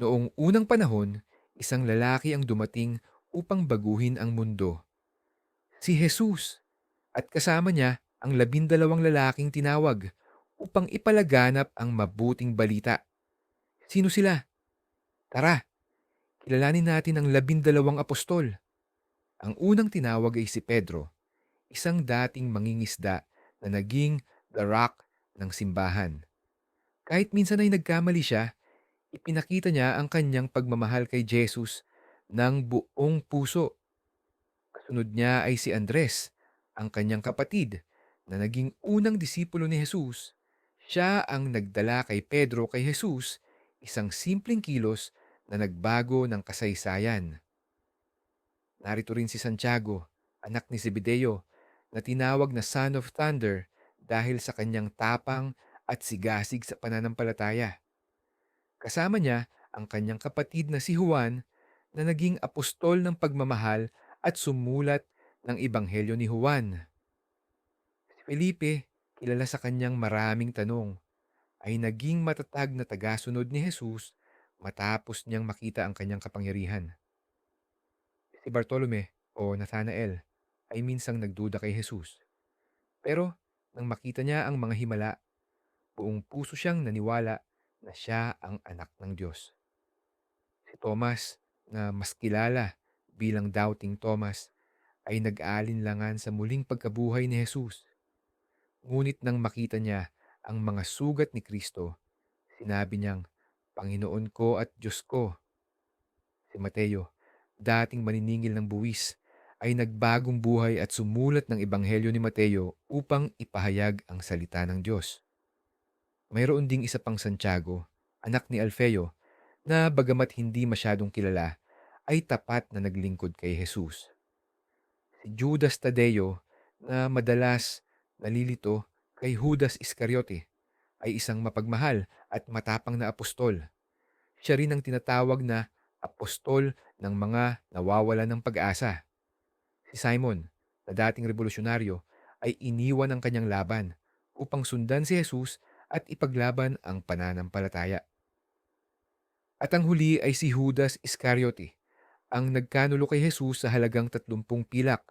Noong unang panahon, isang lalaki ang dumating upang baguhin ang mundo. Si Jesus. At kasama niya ang labindalawang lalaking tinawag upang ipalaganap ang mabuting balita. Sino sila? Tara, kilalanin natin ang labindalawang apostol. Ang unang tinawag ay si Pedro, isang dating mangingisda na naging the rock ng simbahan. Kahit minsan ay nagkamali siya, ipinakita niya ang kanyang pagmamahal kay Jesus ng buong puso. Kasunod niya ay si Andres, ang kanyang kapatid, na naging unang disipulo ni Jesus. Siya ang nagdala kay Pedro kay Jesus, isang simpleng kilos na nagbago ng kasaysayan. Narito rin si Santiago, anak ni Zebedeo, na tinawag na Son of Thunder dahil sa kanyang tapang at sigasig sa pananampalataya. Kasama niya ang kanyang kapatid na si Juan na naging apostol ng pagmamahal at sumulat ng Ebanghelyo ni Juan. Si Felipe, kilala sa kanyang maraming tanong, ay naging matatag na tagasunod ni Jesus matapos niyang makita ang kanyang kapangyarihan. Si Bartolome o Nathanael ay minsang nagduda kay Jesus. Pero nang makita niya ang mga himala, buong puso siyang naniwala na siya ang anak ng Diyos. Si Thomas, na mas kilala bilang Doubting Thomas, ay nag-aalinlangan sa muling pagkabuhay ni Jesus. Ngunit nang makita niya ang mga sugat ni Kristo, sinabi niyang, Panginoon ko at Diyos ko. Si Mateo, dating maniningil ng buwis, ay nagbagong buhay at sumulat ng Ebanghelyo ni Mateo upang ipahayag ang salita ng Diyos. Mayroon ding isa pang Santiago, anak ni Alfeo, na bagamat hindi masyadong kilala, ay tapat na naglingkod kay Jesus. Si Judas Tadeo, na madalas nalilito kay Judas Iscariote, ay isang mapagmahal at matapang na apostol. Siya rin ang tinatawag na apostol ng mga nawawala ng pag-asa. Si Simon, na dating revolusyonaryo, ay iniwan ang kanyang laban upang sundan si Jesus at ipaglaban ang pananampalataya. At ang huli ay si Judas Iscariote, ang nagkanulo kay Jesus sa halagang 30 pilak.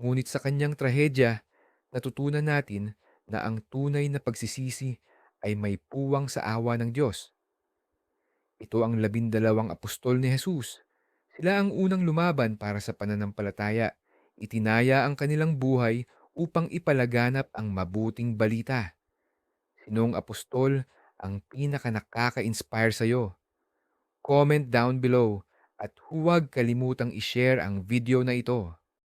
Ngunit sa kanyang trahedya, natutunan natin na ang tunay na pagsisisi ay may puwang sa awa ng Diyos. Ito ang labindalawang apostol ni Jesus. Sila ang unang lumaban para sa pananampalataya. Itinaya ang kanilang buhay upang ipalaganap ang mabuting balita. Sinong apostol ang pinaka nakaka-inspire sa'yo? Comment down below at huwag kalimutang i-share ang video na ito.